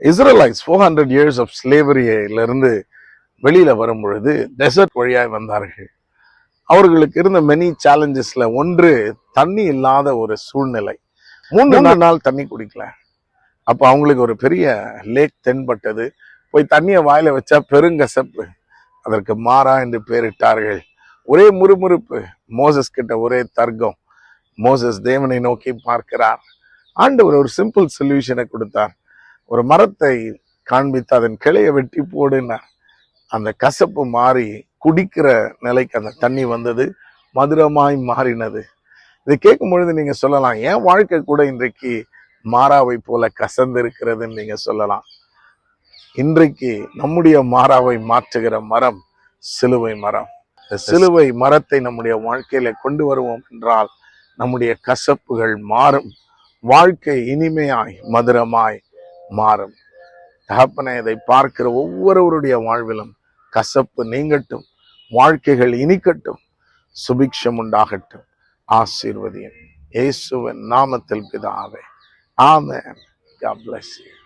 Israelites four hundred years of ஸ்லேவரியிலிருந்து வெளியில வரும் பொழுது டெசர்ட் வழியாய் வந்தார்கள். அவர்களுக்கு இருந்த மெனி சேலஞ்சஸ்ல ஒன்று தண்ணி இல்லாத ஒரு சூழ்நிலை. மூன்று நாள் தண்ணி குடிக்கல. அப்ப அவங்களுக்கு ஒரு பெரிய லேக் தென்பட்டது. போய் தண்ணியை வாயில வச்சா பெருங்கசப்பு. அதற்கு மாறா என்று பெயரிட்டார்கள் ஒரே முறுமுறுப்பு. மோசஸ் கிட்ட ஒரே தர்க்கம். மோசஸ் தேவனை நோக்கி பார்க்கிறார். ஆண்டவர் ஒரு சிம்பிள் சொல்யூஷனை கொடுத்தார். ஒரு மரத்தை காண்பித்து அதன் கிளையை வெட்டி போடுனார் அந்த கசப்பு மாறி குடிக்கிற நிலைக்கு அந்த தண்ணி வந்தது மதுரமாய் மாறினது. இதை கேட்கும் பொழுது நீங்க சொல்லலாம் என் வாழ்க்கை கூட இன்றைக்கு மாறாவை போல கசந்து இருக்கிறதுன்னு சொல்லலாம். இன்றைக்கு நம்முடைய மாறாவை மாற்றுகிற மரம் சிலுவை மரம். இந்த சிலுவை மரத்தை நம்முடைய வாழ்க்கையில கொண்டு வருவோம் என்றால் நம்முடைய கசப்புகள் மாறும். வாழ்க்கை இனிமையாய் மதுரமாய் மாறும். தகப்பனை இதை பார்க்கிற ஒவ்வொருவருடைய வாழ்விலும் கசப்பு நீங்கட்டும் வாழ்க்கைகள் இனிக்கட்டும் சுபிக்ஷம் உண்டாகட்டும். ஆசீர்வதியும். இயேசுவின் நாமத்தில் பிதாவே. ஆமென். God bless you.